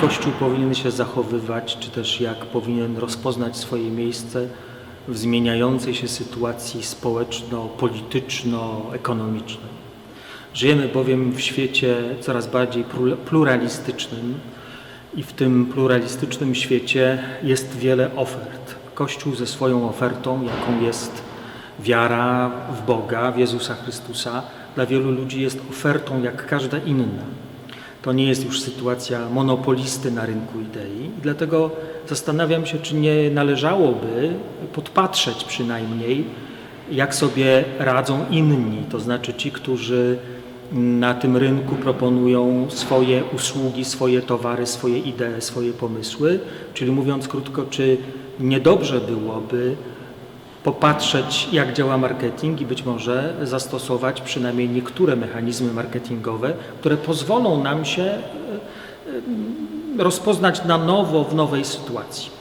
Kościół powinien się zachowywać, czy też jak powinien rozpoznać swoje miejsce w zmieniającej się sytuacji społeczno-polityczno-ekonomicznej. Żyjemy bowiem w świecie coraz bardziej plu- pluralistycznym i w tym pluralistycznym świecie jest wiele ofert. Kościół ze swoją ofertą, jaką jest wiara w Boga, w Jezusa Chrystusa, dla wielu ludzi jest ofertą jak każda inna. To nie jest już sytuacja monopolisty na rynku idei. I dlatego zastanawiam się, czy nie należałoby podpatrzeć przynajmniej, jak sobie radzą inni, to znaczy ci, którzy na tym rynku proponują swoje usługi, swoje towary, swoje idee, swoje pomysły. Czyli mówiąc krótko, czy niedobrze byłoby popatrzeć, jak działa marketing i być może zastosować przynajmniej niektóre mechanizmy marketingowe, które pozwolą nam się e, e, rozpoznać na nowo w nowej sytuacji.